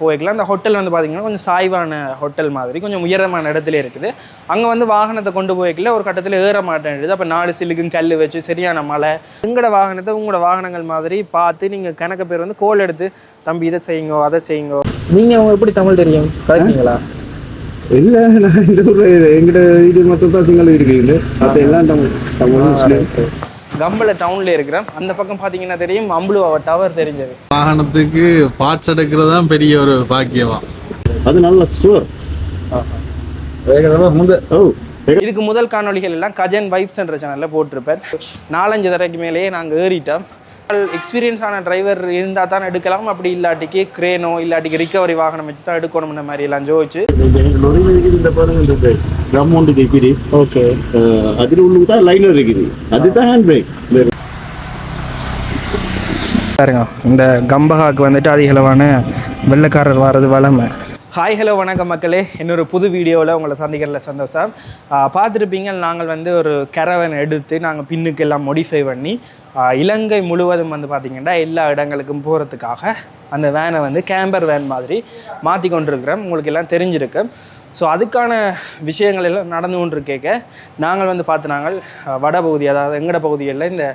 போய்க்கலாம் அந்த ஹோட்டல் வந்து பார்த்தீங்கன்னா கொஞ்சம் சாய்வான ஹோட்டல் மாதிரி கொஞ்சம் உயரமான இடத்துல இருக்குது. அங்கே வந்து வாகனத்தை கொண்டு போய்க்கல ஒரு கட்டத்தில் ஏற மாட்டேங்குது அப்போ நாலு சில்லுக்கும் கல் வச்சு சரியான மழை. உங்களோட வாகனத்தை உங்களோட வாகனங்கள் மாதிரி பார்த்து நீங்கள் கணக்கு பேர் வந்து கோல் எடுத்து தம்பி இதை செய்யுங்க அதை செய்யுங்க. நீங்கள் எப்படி தமிழ் தெரியும்? கரெக்டுங்களா இல்ல நான் இந்த ஊர்ல எங்கிட்ட இது மொத்தம் தான் சிங்களம் இருக்குது மற்ற எல்லாம் தமிழ் தமிழ் முஸ்லீம். கம்பள டவுன்ல இருக்கிறேன். அந்த பக்கம் பார்த்தீங்கன்னா தெரியும் அம்புலுவா டவர் தெரிஞ்சது. வாகனத்துக்கு பார்ட்ஸ் எடுக்கிறது தான் பெரிய ஒரு பாக்கியமா? அது நல்ல சுவர் இதுக்கு முதல் காணொளிகள் எல்லாம் கஜன் வைப்ஸ் என்ற சேனலில் போட்டிருப்பேன். நாலஞ்சு தடவைக்கு மேலேயே நாங்கள் ஏறிட்டோம். எக்ஸ்பீரியன்ஸ் ஆன டிரைவர் இருந்தால் தான் எடுக்கலாம். அப்படி இல்லாட்டிக்கு கிரேனோ இல்லாட்டிக்கு ரிகவரி வாகனம் வச்சு தான் எடுக்கணும்னு மாதிரி எல்லாம் ஜோதிச்சு. லொரி இருக்குது இந்த பாருங்க இந்த ட்ரம் ஒன்று இருக்குது ஓகே அதில் உள்ளுக்கு தான் லைனர் இருக்குது. அதுதான் ஹேண்ட் பிரேக் பாருங்க இந்த கம்பஹாக்கு வந்துட்டு அதிகளவான வெள்ளைக்காரர் வர்றது வளமை. ஹாய் ஹலோ வணக்கம் மக்களே. இன்னொரு புது வீடியோவில் உங்களை சந்திக்கிறதுல சந்தோஷம். பார்த்துருப்பீங்க நாங்கள் வந்து ஒரு கரவன் எடுத்து நாங்கள் பின்னுக்கு எல்லாம் மோடிஃபை பண்ணி இலங்கை முழுவதும் வந்து பார்த்திங்கன்னா எல்லா இடங்களுக்கும் போகிறதுக்காக அந்த வேனை வந்து கேம்பர் வேன் மாதிரி மாற்றி கொண்டிருக்கிறோம். உங்களுக்கு எல்லாம் தெரிஞ்சிருக்கு. ஸோ அதுக்கான விஷயங்கள் எல்லாம் நடந்து கொண்டு கேட்க நாங்கள் வந்து பார்த்து நாங்கள் வட வடபகுதி அதாவது எங்கட பகுதிகளில் இந்த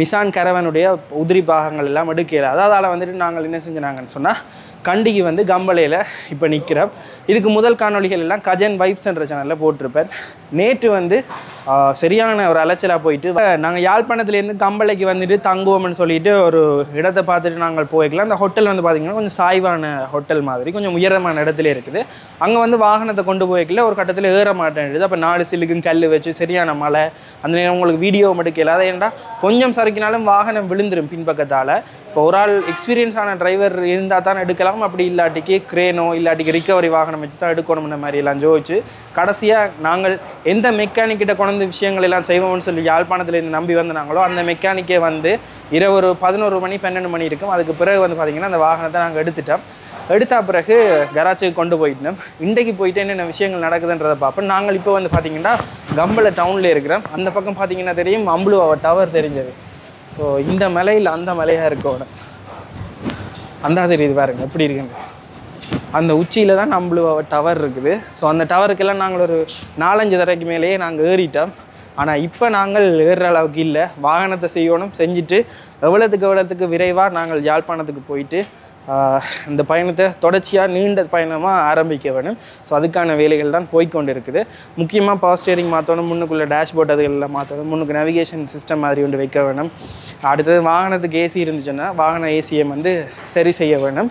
நிசான் கரவனுடைய உதிரி பாகங்கள் எல்லாம் எடுக்கல அதாவது வந்துட்டு நாங்கள் என்ன செஞ்சாங்கன்னு சொன்னால் கண்டிக்கு வந்து கம்பளையில் இப்போ நிற்கிறேன் இதுக்கு முதல் காணொளிகள் எல்லாம் கஜன் வைப்ஸ் என்ற சேனலில் போட்டிருப்பேன் நேற்று வந்து சரியான ஒரு அலைச்சலாக போயிட்டு நாங்கள் யாழ்ப்பாணத்துலேருந்து கம்பளைக்கு வந்துட்டு தங்குவோம்னு சொல்லிட்டு ஒரு இடத்தை பார்த்துட்டு நாங்கள் போய்க்கலாம். அந்த ஹோட்டல் வந்து பார்த்திங்கன்னா கொஞ்சம் சாய்வான ஹோட்டல் மாதிரி கொஞ்சம் உயரமான இடத்துல இருக்குது. அங்கே வந்து வாகனத்தை கொண்டு போய்க்கல ஒரு கட்டத்தில் ஏற மாட்டேங்குது அப்போ நாலு சில்லுக்கும் கல் வச்சு சரியான மழை. அந்த நேரம் உங்களுக்கு வீடியோ மட்டும் அதை ஏன்டா கொஞ்சம் சறுக்கினாலும் வாகனம் விழுந்துடும் பின்பக்கத்தால். இப்போ ஒரு ஆள் எக்ஸ்பீரியன்ஸான டிரைவர் இருந்தால் தான் எடுக்கலாம். அப்படி இல்லாட்டிக்கு கிரேனோ இல்லாட்டிக்கு ரிக்கவரி வாகனம் வச்சு தான் எடுக்கணும்னு மாதிரி எல்லாம் ஜோதிச்சு கடைசியாக நாங்கள் எந்த மெக்கானிக் கிட்ட கொண்டு விஷயங்கள் எல்லாம் செய்வோம்னு சொல்லி யாழ்ப்பாணத்துலேருந்து நம்பி வந்தாங்களோ அந்த மெக்கானிக்கே வந்து இரவு ஒரு பதினோரு மணி பன்னெண்டு மணி இருக்கும். அதுக்கு பிறகு வந்து பார்த்திங்கன்னா அந்த வாகனத்தை நாங்கள் எடுத்துட்டோம். எடுத்த பிறகு கராச்சுக்கு கொண்டு போயிட்டோம். இன்றைக்கு போயிட்டு என்னென்ன விஷயங்கள் நடக்குதுன்றதை பார்ப்போம். நாங்கள் இப்போ வந்து பார்த்தீங்கன்னா கம்பளை டவுனில் இருக்கிறோம். அந்த பக்கம் பார்த்தீங்கன்னா தெரியும் அம்புலுவாவை டவர் தெரிஞ்சது. ஸோ இந்த மலையில் அந்த மலையாக இருக்கோட அந்த தெரியுது பாருங்க எப்படி இருக்குங்க? அந்த உச்சியில் தான் நம்மளுவா டவர் இருக்குது. ஸோ அந்த டவருக்கெல்லாம் நாங்கள் ஒரு நாலஞ்சு தடவைக்கு மேலேயே நாங்கள் ஏறிட்டோம். ஆனால் இப்போ நாங்கள் ஏறுற அளவுக்கு இல்லை. வாகனத்தை செய்யணும் செஞ்சுட்டு எவ்வளோத்துக்கு எவ்வளோத்துக்கு விரைவாக நாங்கள் யாழ்ப்பாணத்துக்கு போயிட்டு இந்த பயணத்தை தொடர்ச்சியாக நீண்ட பயணமாக ஆரம்பிக்க வேணும். ஸோ அதுக்கான வேலைகள் தான் போய்க்கொண்டு இருக்குது முக்கியமாக பவர் ஸ்டியரிங் மாற்றணும் முன்னுக்குள்ளே டேஷ்போர்ட் அதுகளில் மாற்றணும் முன்னுக்கு நேவிகேஷன் சிஸ்டம் மாதிரி ஒன்று வைக்க வேணும். அடுத்தது வாகனத்துக்கு ஏசி இருந்துச்சுன்னா வாகன ஏசியை வந்து சரி செய்ய வேணும்.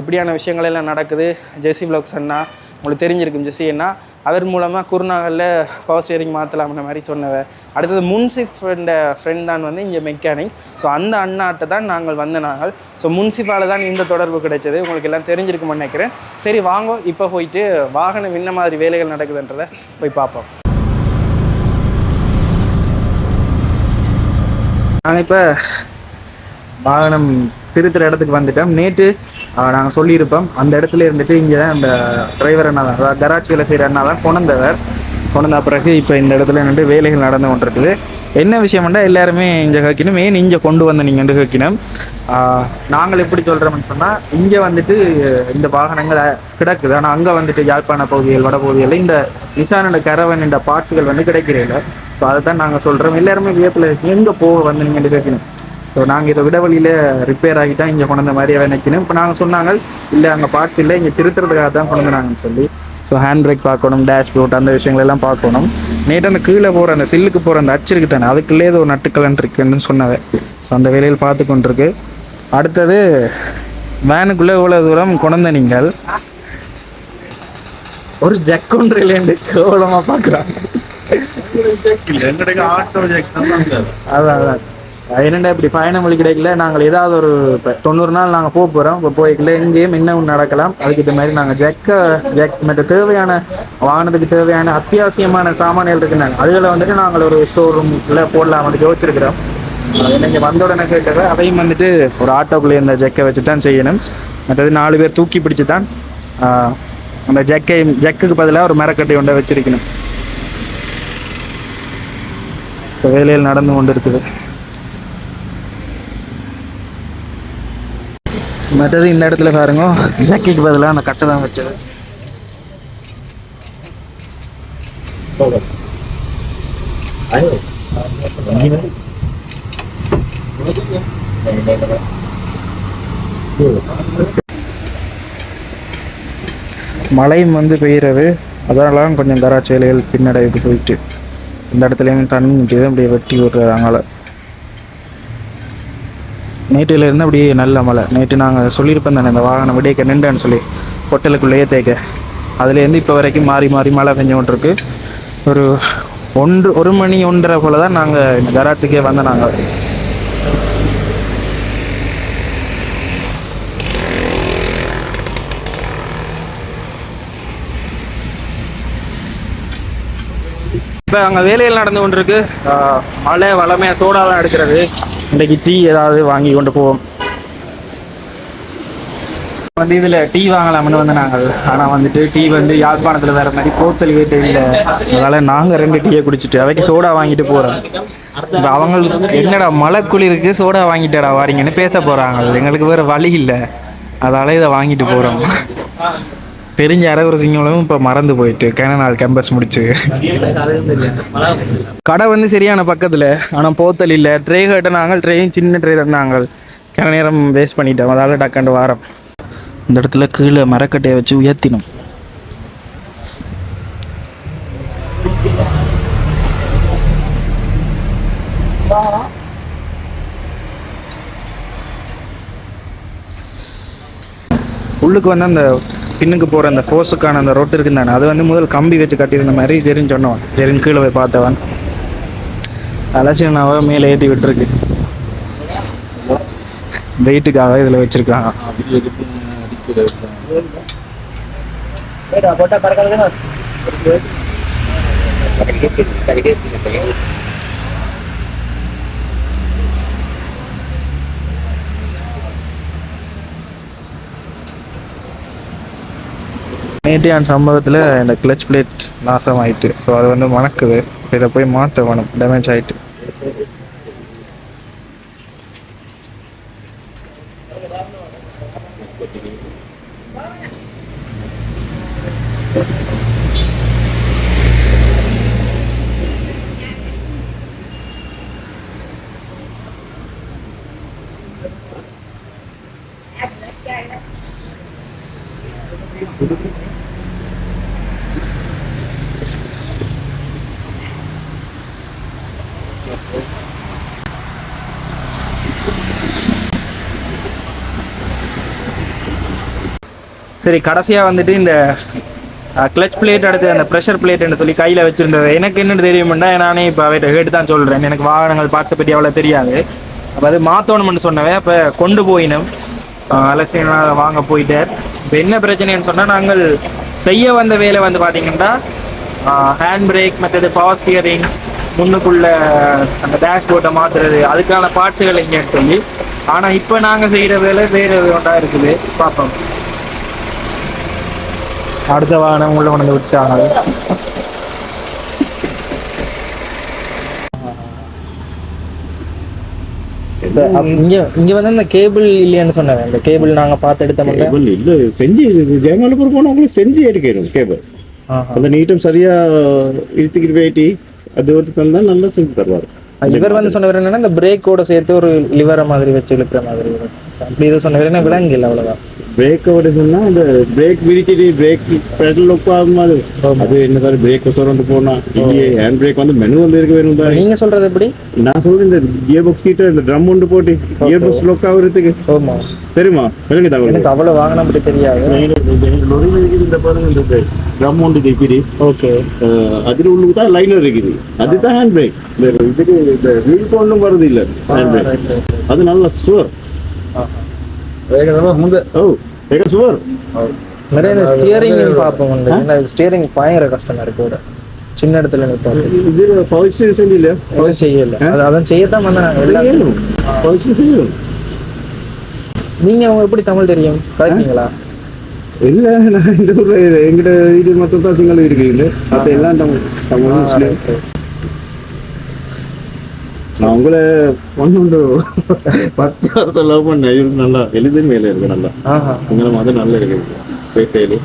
இப்படியான விஷயங்கள் எல்லாம் நடக்குது. ஜெசி பிளாக்ஸ் அண்ணா உங்களுக்கு தெரிஞ்சிருக்கும் ஜெசி அண்ணா அவர் மூலமாக குருநாகலில் பவர் ஸ்டியரிங் மாற்றலாம்ன்ற மாதிரி சொன்னவர் அடுத்தது முன்சிஃப் என்ற ஃப்ரெண்ட் தான் வந்து இங்கே மெக்கானிக் ஸோ அந்த அண்ணாட்ட தான் நாங்கள் வந்த நாங்கள் ஸோ முன்சிஃபால் தான் இந்த தொடர்பு கிடைச்சது. உங்களுக்கு எல்லாம் தெரிஞ்சிருக்கும்னு நினைக்கிறேன். சரி வாங்க. இப்போ போயிட்டு வாகனம் என்ன மாதிரி வேலைகள் நடக்குதுன்றதை போய் பார்ப்போம் நாங்கள் இப்போ வாகனம் திருத்துற இடத்துக்கு வந்துட்டோம். நேற்று நாங்கள் சொல்லியிருப்போம். அந்த இடத்துல இருந்துட்டு இங்கே அந்த டிரைவர் அண்ணா தான் அதாவது கராஜ் வேலை செய்கிற அண்ணா தான் கொண்டந்தவர் கொண்ட பிறகு இப்போ இந்த இடத்துல நின்று வேலைகள் நடந்து கொண்டிருக்குது. என்ன விஷயம்னா எல்லாருமே இங்கே கேட்கணும். ஏன் இங்கே கொண்டு வந்த நீங்கள் கேட்கணும்? நாங்கள் எப்படி சொல்கிறோம்னு சொன்னால் இங்கே வந்துட்டு இந்த வாகனங்கள் கிடக்குது. ஆனால் அங்கே வந்துட்டு யாழ்ப்பாண பகுதிகள் வட பகுதிகளில் இந்த நிசானோட கரவன் இந்த பார்ட்ஸுகள் வந்து கிடைக்கிறதில்ல ஸோ அதை தான் நாங்கள் சொல்கிறோம் எல்லாருமே வியப்பில் எங்கே போக வந்து நீங்கள் கேட்கணும்? ஸோ நாங்கள் இதை விடவழியில் ரிப்பேர் ஆகிட்டா இங்கே கொண்டு வந்த மாதிரி நினைக்கணும். இப்போ நாங்கள் சொன்னாங்க இல்லை அங்கே பார்ட்ஸ் இல்லை இங்கே திருத்துறதுக்காக தான் கொண்டு வந்தாங்கன்னு சொல்லி. ஸோ ஹேண்ட் பிரேக் பார்க்கணும் டேஷ்போர்ட் அந்த விஷயங்கள் எல்லாம் பார்க்கணும். நேற்று அந்த கீழே போகிற அந்த சில்லுக்கு போகிற அந்த அச்சு இருக்கு தானே அதுக்குள்ளே ஏதோ நட்டுக்கலன் இருக்குன்னு சொன்னவன் ஸோ அந்த வேலையில் பார்த்து கொண்டிருக்கு. அடுத்தது வேனுக்குள்ளே இவ்வளோ தூரம் கொண்டு நீங்கள். ஒரு ஜக் ஒன்று இல்லைன்னு கேவலமாக பார்க்குறாங்க. தான் அதான் அதான். என்னடா இப்படி பயணம் வழி கிடைக்கல நாங்கள் ஏதாவது ஒரு இப்போ தொண்ணூறு நாள் நாங்கள் போக போகிறோம் இப்போ போய்க்கல எங்கேயும் என்ன நடக்கலாம். அதுக்கு இந்த மாதிரி நாங்கள் ஜெக்க ஜெக் மற்ற தேவையான வாகனத்துக்கு தேவையான அத்தியாவசியமான சாமான்கள் இருக்குனாங்க அதில் வந்துட்டு நாங்கள் ஒரு ஸ்டோர் ரூம்ல போடலாம் வந்து யோசிச்சிருக்கிறோம். நீங்கள் வந்த உடனே கேட்டது அதையும் வந்துட்டு ஒரு ஆட்டோக்குள்ளே இந்த ஜெக்கை வச்சு தான் செய்யணும். மற்றது நாலு பேர் தூக்கி பிடிச்சு தான் அந்த ஜெக்கை ஜெக்குக்கு பதிலாக ஒரு மரக்கட்டை ஒன்றை வச்சிருக்கணும். ஸோ வேலையில் நடந்து கொண்டு இருக்குது மற்றது இந்த இடத்துல பாருங்க. ஜக்கிக்கு பதிலாக அந்த கட்டை தான் வச்சது. மழையும் வந்து பெய்கிறது அதனால கொஞ்சம் கராச்சி வேலைகள் பின்னடைவுக்கு போயிட்டு. இந்த இடத்துலையும் தண்ணி நிற்கிறது அப்படியே வெட்டி விடுறாங்கள நேற்றுல இருந்து அப்படியே நல்ல மழை. நேற்று நாங்கள் சொல்லியிருப்போம் தானே இந்த வாகனம் விடைக்க நின்றேன்னு சொல்லி ஹோட்டலுக்குள்ளேயே தேக்க. அதுலேருந்து இப்போ வரைக்கும் மாறி மாறி மழை பெஞ்சோன்ட்ருக்கு ஒரு ஒன்று ஒரு மணி ஒன்றரை போல தான் நாங்கள் இந்த கராச்சிக்கே வந்தோம் நாங்கள் இப்போ அங்கே வேலையில் நடந்து கொண்டிருக்கு. ஆஹ் மழை வளமையாக சூடாலாம் அடிக்கிறது எடுக்கிறது. இன்றைக்கு டீ ஏதாவது வாங்கி கொண்டு போவோம். வந்து இதில் டீ வாங்கலாம்னு வந்து நாங்கள். ஆனால் வந்துட்டு டீ வந்து யாழ்ப்பாணத்தில் வேற மாதிரி போத்தல் வீட்டு இல்லை. அதனால் நாங்கள் ரெண்டு டீயை குடிச்சிட்டு அவைக்கு சோடா வாங்கிட்டு போகிறோம் இப்போ அவங்களுக்கு என்னடா மழை குளிருக்கு சோடா வாங்கிட்டடா வாரீங்கன்னு பேச போகிறாங்க எங்களுக்கு வேறு வழி இல்லை. அதால இதை வாங்கிட்டு போகிறோம் தெரிஞ்ச அரகுர சிங்கங்களும் இப்போ மறந்து போயிட்டு கேன நாள் கேம்பஸ் முடிச்சு. கடை வந்து சரியான பக்கத்தில் ஆனால் போத்தல் இல்லை. ட்ரே நாங்கள் ட்ரெயின் சின்ன ட்ரே தந்தாங்க கிண நேரம் வேஸ்ட் பண்ணிட்டோம். அதால் டக்காண்டு வாரம். இந்த இடத்துல கீழே மரக்கட்டையை வச்சு உயர்த்தினோம். உள்ளுக்கு வந்து அந்த பின்னுக்கு போகிற அந்த ஃபோர்ஸுக்கான அந்த ரொட்டு இருக்குன்னு தானே? அது வந்து முதல் கம்பி வச்சு கட்டியிருந்த மாதிரி ஜெரின்னு சொன்னவன். ஜெரின் கீழே போய் பார்த்தவன். அலசினாவை மேலே ஏற்றி விட்டுருக்கு. வெயிட்டுக்காக இதில் வச்சுருக்காங்க நேட்டியான் சம்பவத்தில் இந்த கிளச் பிளேட் நாசம் ஆயிட்டு ஸோ அது வந்து மணக்குது. இதை போய் மாற்ற வேணும். டேமேஜ் ஆயிட்டு. சரி கடைசியாக வந்துட்டு இந்த கிளச் பிளேட் அடுத்து அந்த ப்ரெஷர் பிளேட்னு சொல்லி கையில் வச்சுருந்தது. எனக்கு என்னென்னு தெரியுமெண்டா? நானே இப்போ அவர்கிட்ட கேட்டு தான் சொல்கிறேன் எனக்கு வாகனங்கள் பார்ட்ஸை பற்றி அவ்வளோ தெரியாது. அப்போ அது மாற்றணும்னு சொன்னவே அப்போ கொண்டு போயினோம். அலசினா வாங்க போயிட்டார். இப்போ என்ன பிரச்சனைன்னு சொன்னால் நாங்கள் செய்ய வந்த வேலை வந்து பார்த்தீங்கன்னா ஹேண்ட் பிரேக் மற்றது பவர் ஸ்டியரிங் முன்னுக்குள்ள அந்த டேஷ்போர்ட்டை மாற்றுறது அதுக்கான பார்ட்ஸுகள் எங்கேன்னு சொல்லி. ஆனால் இப்போ நாங்கள் செய்கிற வேலை வேறு ஒன்றா இருக்குது. பார்ப்போம் அடுத்த வாகனம் உள்ள கொண்டு விட்டாங்க இங்க இங்க வந்து இந்த கேபிள் இல்லையான்னு சொன்னாங்க. இந்த கேபிள் நாங்க பார்த்து எடுத்தோம்ல கேபிள் இல்ல செஞ்சு ஜெயமாலபுரம் போனவங்களும் செஞ்சு எடுக்கணும் கேபிள் அந்த நீட்டம் சரியா இழுத்துக்கிட்டு போயிட்டு அது ஒரு தந்தா நல்லா செஞ்சு தருவாரு. இவர் வந்து சொன்னவர் என்னன்னா இந்த பிரேக்கோட சேர்த்து ஒரு லிவரை மாதிரி வச்சு இழுக்கிற மாதிரி அப்படி இது சொன்னவர் என்ன? விலங்கில்லை அவ்வளவுதான். பிரேக்கோட சொன்னா அந்த பிரேக் விரிச்சிட்டு பிரேக் பெடல் ஒப்பாகும் அது என்ன சார் பிரேக் சொரண்டு போனா இல்லையே ஹேண்ட் பிரேக் வந்து மெனு வந்து இருக்க வேணும் தான் நீங்க சொல்றது எப்படி நான் சொல்றேன் இந்த கியர் பாக்ஸ் கிட்ட இந்த ட்ரம் ஒன்று போட்டு கியர் பாக்ஸ் லொக் ஆகுறதுக்கு ஆமா தெரியுமா விளங்கு தகவல் எனக்கு அவ்வளவு வாகனம் அப்படி தெரியாது இந்த பாருங்க இந்த ட்ரம் ஒன்று இருக்குது ஓகே அதுல உள்ளுக்கு தான் லைனர் இருக்குது அதுதான் ஹேண்ட் பிரேக் இந்த இதுக்கு இந்த வீல் ஒன்றும் வருது இல்ல ஹேண்ட் பிரேக் அது நல்ல சுவர் ஓ ஏக சுவர்? நிறைய இந்த ஸ்டியரிங் பார்ப்போம் வந்து ஸ்டியரிங் பயங்கர கஷ்டமா இருக்கு கூட. சின்ன இடத்துல நிற்பாங்க இது ஸ்டேஷன் இல்ல ஒன்றும் செய்யல. அது அதான் செய்யத்தான் வந்தாங்க பவர் ஸ்டேஷன் செய்யணும். நீங்க அவங்க எப்படி தமிழ் தெரியும்? கரெக்டுங்களா இல்ல நான் இந்த ஊர்ல எங்கிட்ட இது மொத்தம் தான் சிங்களம் இருக்குது மத்த எல்லாம் தமிழ் தமிழ் முஸ்லீம். நான் உங்களை ஒன்று பத்து வருஷம் லவ் பண்ணேன். இது நல்லா எளிதின் மேலே இருக்கு நல்லா. ஆஹா. உங்களை மாதிரி நல்லா இருக்குது பேசையில.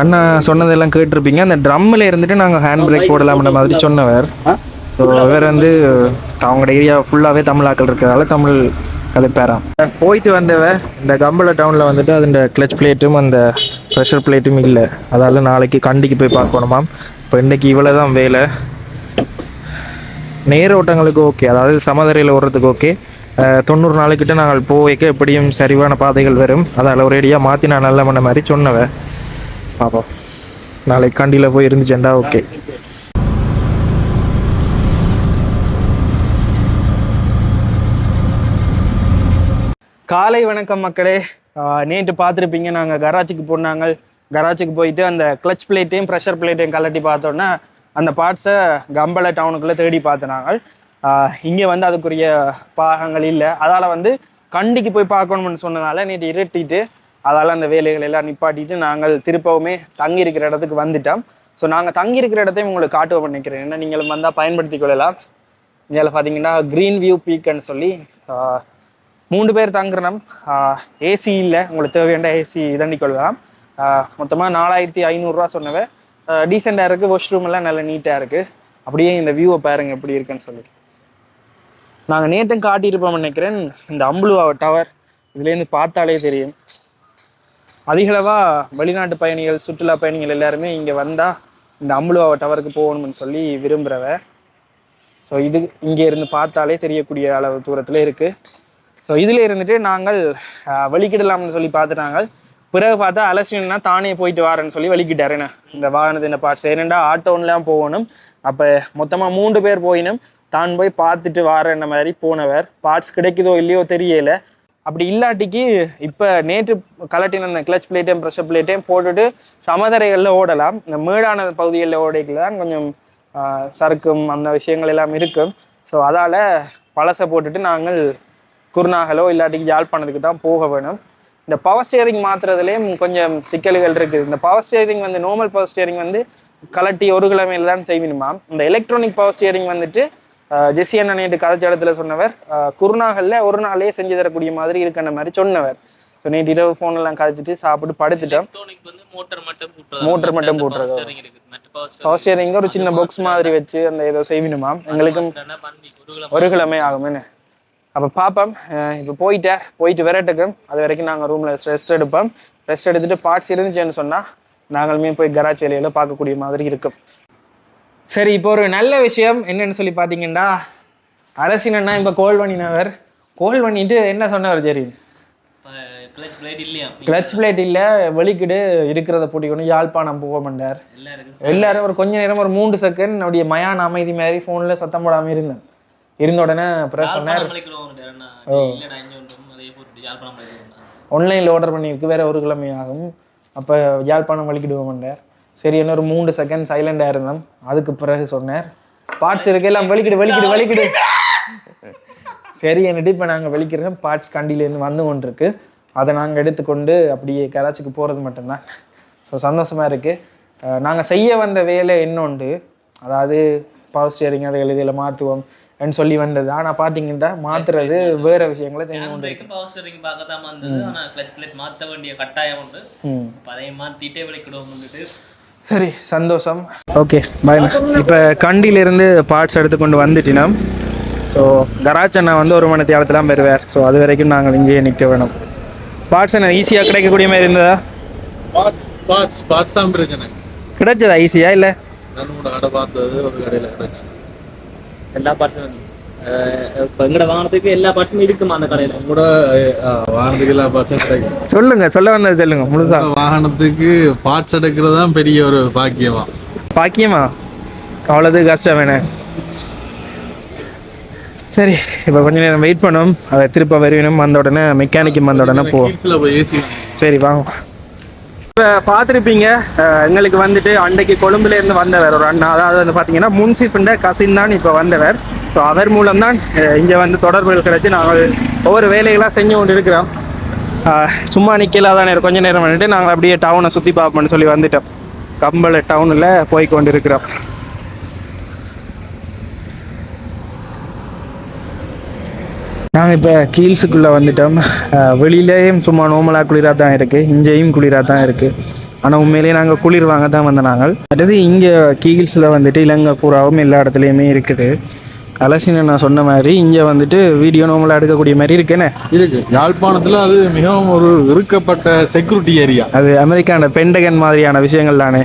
அண்ணா சொன்னதெல்லாம் கேட்டிருப்பீங்க. அந்த ட்ரம்மில் இருந்துட்டு நாங்கள் ஹேண்ட் பிரேக் போடலாம்ன்ற மாதிரி சொன்னவர்? ஸோ அவர் வந்து அவங்களோட ஏரியா ஃபுல்லாகவே தமிழாக்கள் இருக்கிறதால தமிழ் கதைப்பேராம். போயிட்டு வந்தவ இந்த கம்பள டவுனில் வந்துட்டு அந்த கிளச் பிளேட்டும் அந்த ப்ரெஷர் பிளேட்டும் இல்லை. அதால நாளைக்கு கண்டிக்கு போய் பார்க்கணுமாம் இப்போ இன்றைக்கி இவ்வளோ தான் வேலை. நேர ஓட்டங்களுக்கு ஓகே. அதாவது சமதரையில் ஓடுறதுக்கு ஓகே. தொண்ணூறு நாளுக்கிட்ட நாங்கள் போய்க்க எப்படியும் சரிவான பாதைகள் வரும். அதால் ஒரேடியாக மாற்றி நான் நல்ல பண்ண மாதிரி சொன்னவ. பார்ப்போம் நாளைக்கு கண்டியில் போய் இருந்துச்சேன்டா ஓகே. காலை வணக்கம் மக்களே. நேற்று பார்த்துருப்பீங்க. நாங்கள் கராச்சிக்கு போனாங்க. கராச்சிக்கு போயிட்டு அந்த கிளச் பிளேட்டையும் ப்ரெஷர் பிளேட்டையும் கலட்டி பார்த்தோன்னா அந்த பார்ட்ஸை கம்பளை டவுனுக்குள்ளே தேடி பார்த்துனாங்க. இங்கே வந்து அதுக்குரிய பாகங்கள் இல்லை. அதால் வந்து கண்டிக்கு போய் பார்க்கணும்னு சொன்னதால நேற்று இருட்டிட்டு அதால் அந்த வேலைகள் எல்லாம் நிப்பாட்டிட்டு நாங்கள் திருப்பவுமே தங்கி இருக்கிற இடத்துக்கு வந்துட்டோம். ஸோ நாங்கள் தங்கி இருக்கிற இடத்தையும் உங்களுக்கு காட்டுவோம் நினைக்கிறேன் என்ன நீங்களும் வந்தால் பயன்படுத்தி கொள்ளலாம். இதில் பார்த்தீங்கன்னா க்ரீன் வியூ பீக்குன்னு சொல்லி மூன்று பேர் தங்குறோம். ஏசி இல்லை. உங்களுக்கு தேவையான ஏசி இதண்டி கொள்ளலாம். மொத்தமாக நாலாயிரத்தி ஐநூறுரூவா சொன்னவ. டீசெண்டாக இருக்குது வாஷ்ரூம் எல்லாம் நல்ல நீட்டாக இருக்குது அப்படியே இந்த வியூவை பாருங்க எப்படி இருக்குன்னு சொல்லி. நாங்கள் நேற்றும் காட்டியிருப்போம் நினைக்கிறேன். இந்த அம்புலுவா டவர் இதுலேருந்து பார்த்தாலே தெரியும். அதிகளவாக வெளிநாட்டு பயணிகள் சுற்றுலா பயணிகள் எல்லாருமே இங்கே வந்தால் இந்த அம்புலுவா டவருக்கு போகணும்னு சொல்லி விரும்புகிறவ ஸோ இது இங்கே இருந்து பார்த்தாலே தெரியக்கூடிய அளவு தூரத்தில் இருக்குது ஸோ இதில் இருந்துட்டு நாங்கள் வழிக்கிடலாம்னு சொல்லி பார்த்துட்டாங்க பிறகு பார்த்தா அலசினா தானே போயிட்டு வரேன்னு சொல்லி வலிக்கிட்டார். என்ன? இந்த வாகனத்தின் பார்ட்ஸ் ஏனெண்டா ஆட்டோன்லாம் போகணும். அப்போ மொத்தமாக மூன்று பேர் போயினும் தான் போய் பார்த்துட்டு வாரேன்ன மாதிரி போனவர். பார்ட்ஸ் கிடைக்குதோ இல்லையோ தெரியல. அப்படி இல்லாட்டிக்கு இப்போ நேற்று கலட்டின அந்த கிளச் பிளேட்டையும் ப்ரெஷர் பிளேட்டையும் போட்டுட்டு சமதரைகளில் ஓடலாம். இந்த மேடான பகுதிகளில் ஓடைக்குள்ள தான் கொஞ்சம் சறுக்கும் அந்த விஷயங்கள் எல்லாம் இருக்கும். ஸோ அதால் பழசை போட்டுட்டு நாங்கள் குருநாகலோ இல்லாட்டிக்கு யாழ்ப்பாணத்துக்கு தான் போக வேணும். இந்த பவர் ஸ்டியரிங் மாற்றுறதுலேயும் கொஞ்சம் சிக்கல்கள் இருக்குது இந்த பவர் ஸ்டியரிங் வந்து நார்மல் பவர் ஸ்டியரிங் வந்து கலட்டி ஒரு கிழமையில தான் செய்யணுமா இந்த எலக்ட்ரானிக் பவர் ஸ்டியரிங் வந்துட்டு ஜெஸ்ஸி அண்ணன் கதைச்சாலத்துல சொன்னவர். குருநாகல்ல ஒரு நாளே செஞ்சு தரக்கூடிய மாதிரி இருக்குன்ற மாதிரி சொன்னவர். ஸோ நேற்று இரவு phone எல்லாம் கதைச்சிட்டு சாப்பிட்டு படுத்துட்டோம். மோட்டர் மட்டும் போட்டுறது பவர் பவர் ஸ்டியரிங் ஒரு சின்ன பாக்ஸ் மாதிரி வச்சு அந்த ஏதோ செய்யணுமா எங்களுக்கும் ஒரு கிழமை. ஆகுமே அப்போ பார்ப்போம் இப்போ போயிட்டேன் போயிட்டு விரட்டுக்கும் அது வரைக்கும் நாங்கள் ரூமில் ரெஸ்ட் எடுப்போம். ரெஸ்ட் எடுத்துட்டு பார்ட்ஸ் இருந்துச்சுன்னு சொன்னால் நாங்களுமே போய் கராச் வேலையில பார்க்கக்கூடிய மாதிரி இருக்கும். சரி இப்போ ஒரு நல்ல விஷயம் என்னன்னு சொல்லி பார்த்தீங்கன்னா அரசினா இப்போ கோல் பண்ணினவர் கோல் பண்ணிட்டு என்ன சொன்னவர் சரி கிளச் பிளேட் இல்லையா? கிளச் பிளேட் இல்லை வெளிக்கிடு இருக்கிறத பூட்டிக்கணும் யாழ்ப்பாணம் போக மாட்டார் எல்லாரும் ஒரு கொஞ்ச நேரம் ஒரு மூன்று செகண்ட் அப்படியே மயான அமைதி மாதிரி ஃபோனில் சத்தம் போடாமல் இருந்தேன். இருந்த உடனே அப்புறம் சொன்னார் மலைக்கிறோம் ஆன்லைனில் ஆர்டர் பண்ணியிருக்கு வேற ஒரு கிழமை ஆகும் அப்போ யாழ்ப்பாணம் வலிக்கிடுவோம்ண்டார் சரி என்ன ஒரு மூன்று செகண்ட் சைலண்டாக இருந்தோம். அதுக்கு பிறகு சொன்னார் பார்ட்ஸ் இருக்கு எல்லாம் வலிக்கிடு வலிக்கிடு வலிக்கிடு சரி என்னட்டு இப்போ நாங்கள் வெளிக்கிறோம். பார்ட்ஸ் கண்டியிலேருந்து வந்து கொண்டு இருக்கு அதை நாங்கள் எடுத்துக்கொண்டு அப்படியே கராச்சிக்கு போகிறது மட்டும்தான். ஸோ சந்தோஷமாக இருக்குது நாங்கள் செய்ய வந்த வேலை இன்னொன்று. அதாவது பவர் ஸ்டியரிங் அதை இதில் மாற்றுவோம். சொல்லி வந்தது. ஆனால் பார்த்தீங்கன்னா மாற்றுறது வேறு விஷயங்களை செய்ய கொண்டு பவர் ஸ்டீரிங் பார்க்கத்தான் வந்தது. ஆனா கிளச் பிளேட் மாத்த வேண்டிய கட்டாயம் உண்டு. அதை மாத்திட்டே விளைக்கிடுவோம் வந்துட்டு சரி சந்தோஷம். ஓகே பாய் இப்போ கண்டியிலிருந்து பார்ட்ஸ் எடுத்துக்கொண்டு வந்துட்டினா ஸோ கராச் அண்ணா வந்து ஒரு மணி தேவத்தில் தான் பெறுவார் ஸோ அது வரைக்கும் நாங்கள் இங்கேயே நிற்க வேணும். பார்ட்ஸ் என்ன ஈஸியாக கிடைக்கக்கூடிய மாதிரி இருந்ததா? பார்ட்ஸ் பார்ட்ஸ் பார்ட்ஸ் தான் பிரச்சனை. கிடைச்சதா ஈஸியாக இல்லை? நான் கூட கடை பார்த்தது ஒரு கடையில் கிடச்சி. எல்லா பார்ட்ஸும் எங்கட வாங்கினதுக்கு எல்லா பார்ட்ஸும் இருக்குமா அந்த கடையில கூட வாகனத்துக்கு எல்லா பார்ட்ஸும் கிடைக்கும் சொல்லுங்க சொல்ல வந்தது சொல்லுங்க முழுசா வாகனத்துக்கு பார்ட்ஸ் எடுக்கிறது தான் பெரிய ஒரு பாக்கியமா பாக்கியமா அவ்வளோது கஷ்டம் வேணே சரி இப்போ கொஞ்ச நேரம் வெயிட் பண்ணோம் அதை திருப்ப வருவினும் வந்த உடனே மெக்கானிக்கும் வந்த உடனே போவோம் சரி வாங்க இப்போ பார்த்துருப்பீங்க எங்களுக்கு வந்துட்டு அன்றைக்கு கொழும்புலேருந்து வந்தவர் ஒரு அண்ணா. அதாவது வந்து பார்த்தீங்கன்னா முன்சிஃபுண்ட கசின் தான் இப்போ வந்தவர். ஸோ அவர் மூலம் தான் இங்கே வந்து தொடர்புகள் கிடைச்சி நாங்கள் ஒவ்வொரு வேலைகளாக செஞ்சு கொண்டு இருக்கிறோம் சும்மா நிற்கல தானே கொஞ்ச நேரம் வந்துட்டு நாங்கள் அப்படியே டவுனை சுற்றி பார்ப்போம்னு சொல்லி வந்துட்டோம். கம்பளை டவுனில் போய் கொண்டு இருக்கிறோம் நாங்கள் இப்போ கீல்ஸுக்குள்ளே வந்துட்டோம். வெளியிலேயும் சும்மா நார்மலாக குளிராக தான் இருக்குது இங்கேயும் குளிராக தான் இருக்குது ஆனால் உண்மையிலேயே நாங்கள் குளிர் வாங்க தான் வந்த நாங்கள். அடுத்தது இங்கே கீல்ஸில் வந்துட்டு இலங்கை பூராவும் எல்லா இடத்துலையுமே இருக்குது. அலசின நான் சொன்ன மாதிரி இங்கே வந்துட்டு வீடியோ நார்மலாக எடுக்கக்கூடிய மாதிரி இருக்குன்னு இருக்கு. யாழ்ப்பாணத்துல அது மிகவும் ஒரு இறுக்கப்பட்ட செக்யூரிட்டி ஏரியா அது அமெரிக்கான பெண்டகன் மாதிரியான விஷயங்கள் தானே.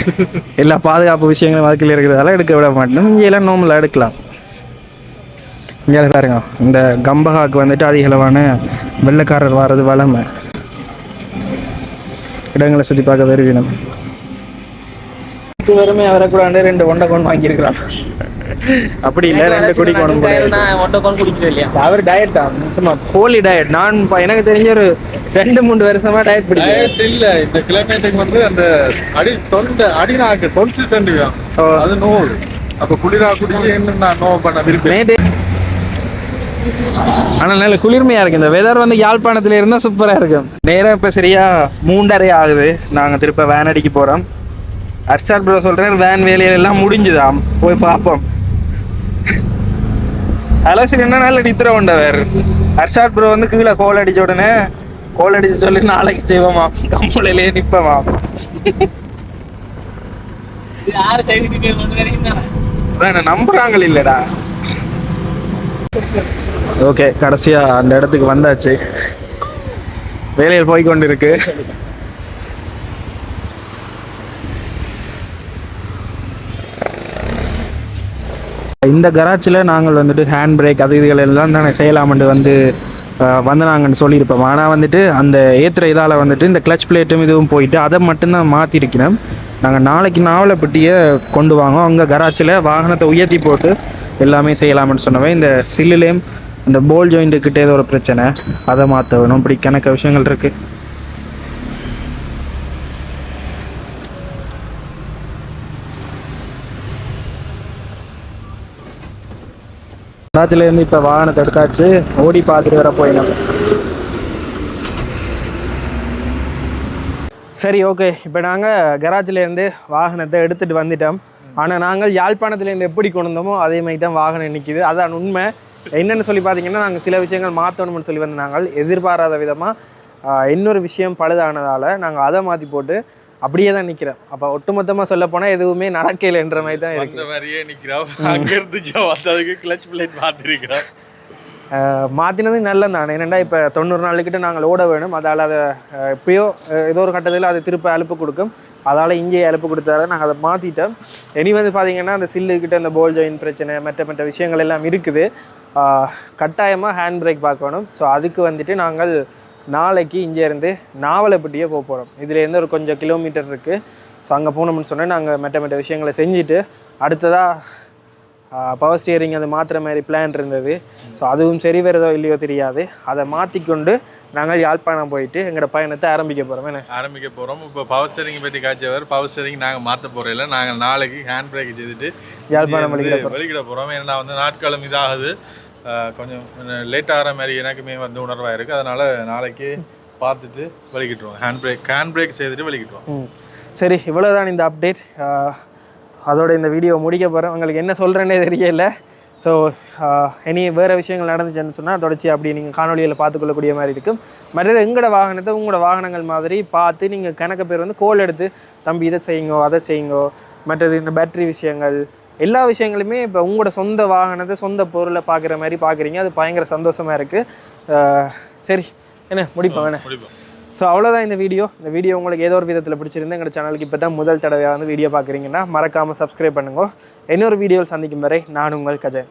எல்லா பாதுகாப்பு விஷயங்களும் அதுக்குள்ள இருக்கிறதால எடுக்க விட மாட்டோம். இங்கே எல்லாம் நார்மலாக எடுக்கலாம். இங்கே பாருங்க இந்த கம்பஹாக்கு வந்துட்டு அதிக அளவான வெள்ளைக்காரர் வர்றது வளமை. இடங்களை சுற்றி பார்க்க வருவினம் வெறுமே வரக்கூடாது ரெண்டு ஒண்டை கொண்டு வாங்கியிருக்கிறான். அப்படி இல்லை ரெண்டு குடி கொண்டு இல்லையா? அவர் டயட் தான் சும்மா போலி டயட் நான் எனக்கு தெரிஞ்ச ஒரு ரெண்டு மூணு வருஷமா டயட் டயட் இல்ல இந்த கிளைமேட்டுக்கு வந்து அந்த அடி தொண்டை அடிநாக்கு தொல்சி ஓ. அது நோவு. அப்ப குளிரா குடிக்க என்ன நான் நோவு பண்ண விரும்பேன் நேற்று ஆனால் நல்ல குளிர்மையா இருக்கு. இந்த வெதர் வந்து யாழ்ப்பாணத்துல இருந்தா சூப்பரா இருக்கும். நேரம் இப்ப சரியா மூன்றரை ஆகுது. நாங்க திருப்ப வேன் அடிக்க போறோம். அர்ஷாத் ப்ரோ சொல்றேன் வேன் வேலையில எல்லாம் முடிஞ்சுதாம். போய் பார்ப்போம். அலசில் என்ன நல்ல நித்திர உண்டவர்? அர்ஷாத் ப்ரோ வந்து கீழே கோல் அடிச்ச உடனே கோல் அடிச்சு சொல்லி நாளைக்கு செய்வோமா கம்பளையிலே அதான் நம்புறாங்க இல்லடா. ஓகே கடைசியாக அந்த இடத்துக்கு வந்தாச்சு. வேலையில் போய் கொண்டு இருக்கு இந்த கராச்சில் நாங்கள் வந்துட்டு ஹேண்ட் பிரேக் அது இதுகள் எல்லாம் தானே செய்யலாம்னு வந்து வந்து நாங்கன்னு சொல்லியிருப்போம். ஆனால் வந்துட்டு அந்த ஏற்றுற இதால் வந்துட்டு இந்த கிளச் பிளேட்டும் இதுவும் போயிட்டு அதை மட்டும்தான் மாற்றிருக்கிறோம் நாங்கள் நாளைக்கு நாவலப்பட்டியை கொண்டு வாங்க அங்கே கராச்சில் வாகனத்தை உயர்த்தி போட்டு எல்லாமே செய்யலாம்னு சொன்னவன். இந்த சில்லுலேயும் இந்த போல் ஜாயிண்ட்டு ஏதோ ஒரு பிரச்சனை அதை மாற்ற வேணும் இப்படி கணக்க விஷயங்கள் இருக்குது கராச்சிலேருந்து இப்போ வாகனத்தை எடுத்தாச்சு ஓடி பார்த்துட்டு வர போயிடும் சரி ஓகே இப்போ நாங்கள் கராஜ்லேருந்து வாகனத்தை எடுத்துகிட்டு வந்துட்டோம். ஆனால் நாங்கள் யாழ்ப்பாணத்துலேருந்து எப்படி கொண்டு வந்தோமோ அதே மாதிரி தான் வாகனம் நிற்கிது அதான் உண்மை. என்னென்னு சொல்லி பார்த்தீங்கன்னா நாங்கள் சில விஷயங்கள் மாற்றணும்னு சொல்லி வந்து நாங்கள் எதிர்பாராத விதமாக இன்னொரு விஷயம் பழுதானதால் நாங்கள் அதை மாற்றி போட்டு அப்படியே தான் நிற்கிறோம் அப்போ ஒட்டுமொத்தமாக சொல்ல போனால் எதுவுமே நடக்கலைன்ற மாதிரி தான் இருக்குது அந்த மாதிரியே நிக்கிறோம். அங்க இருந்து வந்ததுக்கு கிளச் பிளேட் மாத்திருக்கிறோம். மாற்றினது நல்லது தானே ஏன்னா இப்போ தொண்ணூறு நாளுக்கிட்ட நாங்கள் ஓட வேணும். அதால் அதை எப்பயோ ஏதோ ஒரு கட்டத்தில் அது திருப்ப அலுப்பு கொடுக்கும். அதால் இங்கேயே அலுப்பு கொடுத்தால நாங்கள் அதை மாற்றிட்டோம் இனி வந்து பார்த்தீங்கன்னா அந்த சில்லுக்கிட்ட அந்த போல் ஜாயின் பிரச்சனை மற்ற மற்ற விஷயங்கள் எல்லாம் இருக்குது. கட்டாயமாக ஹேண்ட் பிரேக் பார்க்கணும். ஸோ அதுக்கு வந்துட்டு நாங்கள் நாளைக்கு இங்கேருந்து நாவலப்பட்டியே போக போகிறோம் இதுலேருந்து ஒரு கொஞ்சம் கிலோமீட்டர் இருக்குது ஸோ அங்கே போனோம்னு சொன்னால் நாங்கள் மற்ற மற்ற விஷயங்களை செஞ்சுட்டு அடுத்ததாக பவர் ஸ்டியரிங் அது மாற்றுற மாதிரி பிளான் இருந்தது. ஸோ அதுவும் சரி வருதோ இல்லையோ தெரியாது. அதை மாற்றிக்கொண்டு நாங்கள் யாழ்ப்பாணம் போயிட்டு எங்களோட பயணத்தை ஆரம்பிக்க போகிறோம் என்ன? ஆரம்பிக்க போறோம். இப்போ பவர் ஸ்டேரிங் பற்றி காய்ச்சவர் பவர் ஸ்டேரிங் நாங்க மாத்த போறோம் நாங்க நாளைக்கு ஹேண்ட் பிரேக் செய்துட்டு யாழ்ப்பாணம் வெளிக்கிட போறோம். ஏன்னா வந்து நாட்களும் இதாகுது. கொஞ்சம் லேட் ஆகிற மாதிரி எனக்குமே வந்து உணர்வாக இருக்குது அதனால் நாளைக்கு பார்த்துட்டு வலிக்கிட்டுருவோம் ஹேண்ட் பிரேக் ஹேண்ட் பிரேக் செய்துட்டு வலிக்கிட்டுருவோம் சரி இவ்வளோதான் இந்த அப்டேட் அதோட இந்த வீடியோ முடிக்க போகிறேன் உங்களுக்கு என்ன சொல்கிறேன்னே தெரியல. ஸோ இனி வேறு விஷயங்கள் நடந்துச்சுன்னு சொன்னால் தொடர்ச்சி அப்படி நீங்கள் காணொலியில் பார்த்துக்கொள்ளக்கூடிய மாதிரி இருக்கும். மற்றது எங்களோட வாகனத்தை உங்களோட வாகனங்கள் மாதிரி பார்த்து நீங்கள் கணக்கு பேர் வந்து கோல் எடுத்து தம்பி இதை செய்யுங்கோ அதை செய்யுங்கோ. மற்றது இந்த பேட்டரி விஷயங்கள் எல்லா விஷயங்களுமே இப்போ உங்களோட சொந்த வாகனத்தை சொந்த பொருளை பார்க்குற மாதிரி பார்க்குறீங்க. அது பயங்கர சந்தோஷமாக இருக்குது சரி. என்ன? முடிப்போம். என்ன? ஸோ அவ்வளோதான் இந்த வீடியோ. இந்த வீடியோ உங்களுக்கு ஏதோ ஒரு விதத்தில் பிடிச்சிருந்தா எங்கள் சேனலுக்கு இப்போ தான் முதல் தடவையாக வந்து வீடியோ பார்க்குறீங்கன்னா மறக்காமல் சப்ஸ்கிரைப் பண்ணுங்க. இன்னொரு வீடியோவில் சந்திக்கும் வரை நான் உங்கள் கஜன்.